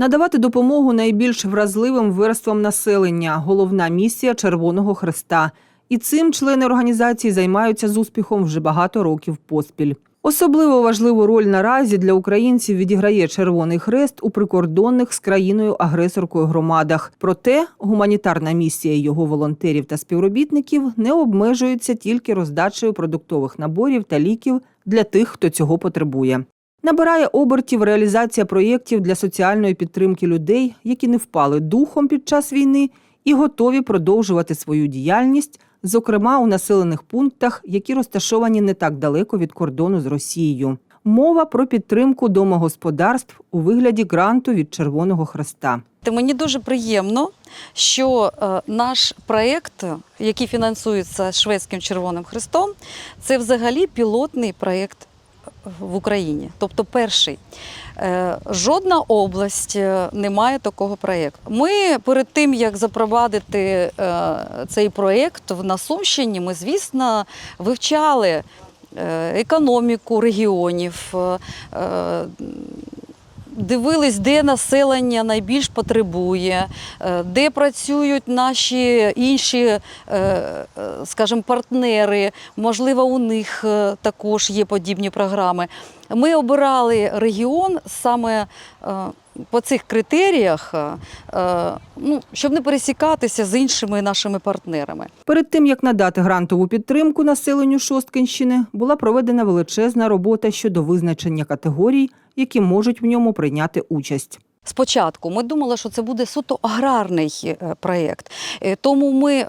Надавати допомогу найбільш вразливим верствам населення головна місія Червоного Хреста. І цим члени організації займаються з успіхом вже багато років поспіль. Особливо важливу роль наразі для українців відіграє Червоний Хрест у прикордонних з країною агресоркою громадах. Проте гуманітарна місія його волонтерів та співробітників не обмежується тільки роздачею продуктових наборів та ліків для тих, хто цього потребує. Набирає обертів реалізація проєктів для соціальної підтримки людей, які не впали духом під час війни і готові продовжувати свою діяльність, зокрема у населених пунктах, які розташовані не так далеко від кордону з Росією. Мова про підтримку домогосподарств у вигляді гранту від Червоного Хреста. Та Мені дуже приємно, що е, наш проєкт, який фінансується Шведським Червоним Хрестом, це взагалі пілотний проєкт в Україні, тобто перший. Е, Жодна область е, не має такого проєкту. Ми перед тим, як запровадити е, цей проєкт на Сумщині, ми, звісно, вивчали економіку регіонів, дивились, де населення найбільш потребує, е, де працюють наші інші, е, е, скажімо, партнери. Можливо, у них також є подібні програми. Ми обирали регіон саме по цих критеріях, е, е, ну, щоб не пересікатися з іншими нашими партнерами. Перед тим як надати грантову підтримку населенню Шосткинщини, була проведена величезна робота щодо визначення категорій, які можуть в ньому прийняти участь. Спочатку ми думали, що це буде суто аграрний е, проєкт, тому ми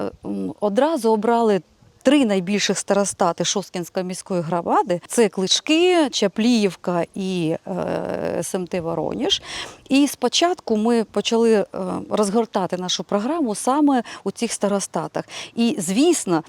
одразу обрали. Три найбільших старостати Шосткінської міської громади це Клички, Чапліївка і е, СМТ Вороніж. І спочатку ми почали е, розгортати нашу програму саме у цих старостатах. І, звісно,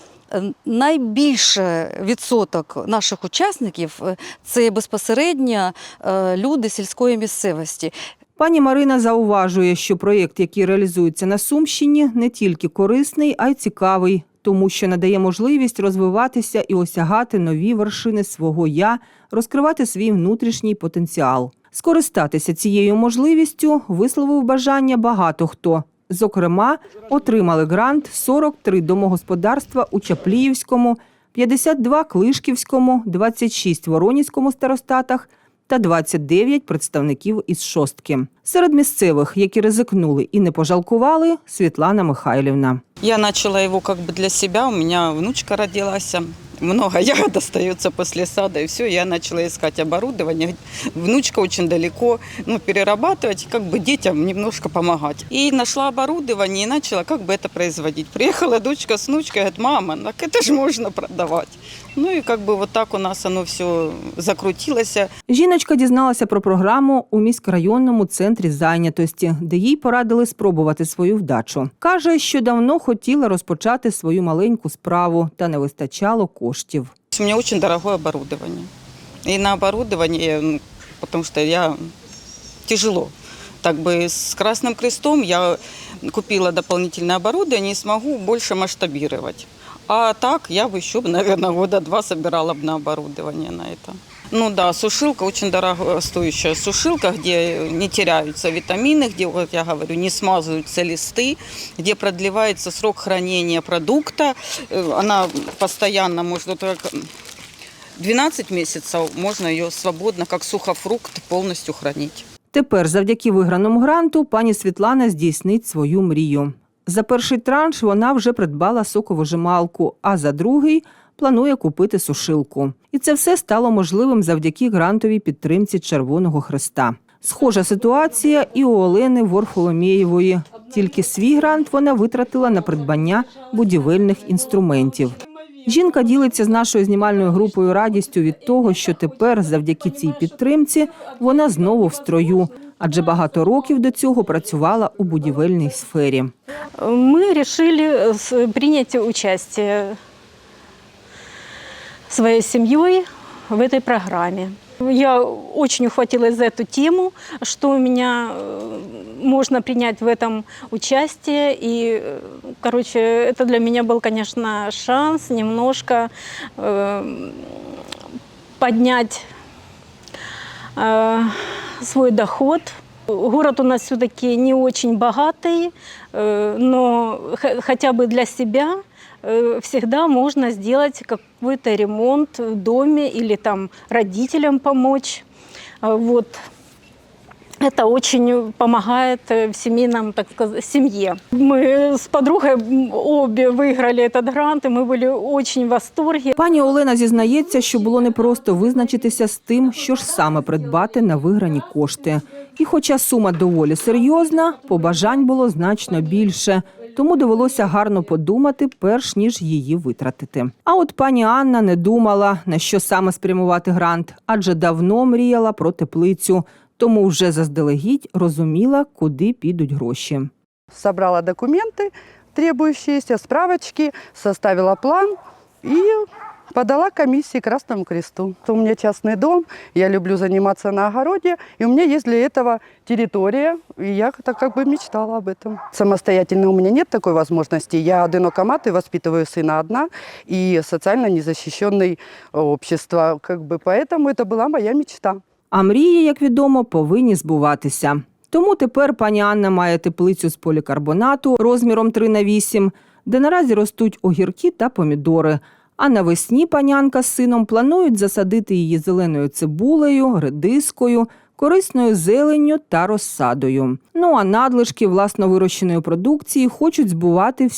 найбільше відсоток наших учасників е, це безпосередньо е, люди сільської місцевості. Пані Марина зауважує, що проєкт, який реалізується на Сумщині, не тільки корисний, а й цікавий, тому що надає можливість розвиватися і осягати нові вершини свого я, розкривати свій внутрішній потенціал. Скористатися цією можливістю висловив бажання багато хто. Зокрема, отримали грант 43 домогосподарства у Чапліївському, 52 Клишківському, 26 Воронізькому старостатах та 29 представників із шостки. Серед місцевих, які ризикнули і не пожалкували, Світлана Михайлівна. Я почала його як би для себя. У мене внучка родилась Много ягод остается после сада, и все. Я начала искать оборудование. Внучка очень далеко. Ну, перерабатывать, как бы детям немножко помогать. И нашла оборудование и начала как бы это производить. Приехала дочка с внучкой, говорит, мама, так это же можно продавать. Ну и как бы вот так у нас оно все закрутилось. Жіночка дізналася про програму у міськрайонному центрі зайнятості, де їй порадили спробувати свою вдачу. Каже, що давно хотіла розпочати свою маленьку справу, та не вистачало коштів. У мене очень дорогое оборудование. І на оборудование, потому что я тяжело. Так бы с Красным Крестом я купила дополнительное оборудование и смогу больше масштабировать. А так я бы еще, наверное, года два собирала бы на оборудование на это. Ну да, сушилка очень дорогостоящая сушилка, где не теряются витамины, где, вот я говорю, не смазываются листы, где продлевается срок хранения продукта. Э, Она постоянно может, вот как 12 месяцев можно ее свободно, как сухофрукт, полностью хранить. Тепер, завдяки виграному гранту, пані Світлана здійснить свою мрію. За перший транш вона вже придбала соковижималку, а за другий планує купити сушилку. І це все стало можливим завдяки грантовій підтримці Червоного Хреста. Схожа ситуація і у Олени Ворфоломєєвої. Тільки свій грант вона витратила на придбання будівельних інструментів. Жінка ділиться з нашою знімальною групою радістю від того, що тепер, завдяки цій підтримці, вона знову в строю, адже багато років до цього працювала у будівельній сфері. мы решили с- принять участие своей семьей в этой программе. Я очень ухватилась за эту тему, что у меня э, можно принять в этом участие. И, э, короче, это для меня был, конечно, шанс немножко э, поднять э, свой доход. Город у нас все-таки не очень богатый, э, но х- хотя бы для себя э, всегда можно сделать какой-то ремонт в доме или там родителям помочь. А Вот. Это очень помогает э, в семейном, так сказать, семье. Мы с подругой м, обе выиграли этот грант, и мы были очень в восторге. Пані Олена зізнається, що було непросто визначитися з тим, що ж саме придбати на виграні кошти. І хоча сума доволі серйозна, побажань було значно більше, тому довелося гарно подумати, перш ніж її витратити. А от пані Анна не думала, на що саме спрямувати грант, адже давно мріяла про теплицю, тому вже заздалегідь розуміла, куди підуть гроші. собрала документы, требующиеся, справочки, составила план и подала комиссии Красному Кресту. У меня частный дом, я люблю заниматься на огороде, и у меня есть для этого территория, и я так как бы мечтала об этом. Самостоятельно у меня нет такой возможности. Я одинока мать и воспитываю сына одна, и социально незащищенный общество. Как бы, поэтому это была моя мечта. А мрії, як відомо, повинні збуватися. Тому тепер пані Анна має теплицю з полікарбонату розміром 3 на 8, де наразі ростуть огірки та помідори. А навесні панянка з сином планують засадити її зеленою цибулею, редискою, корисною зеленню та розсадою. Ну а надлишки власно вирощеної продукції хочуть збувати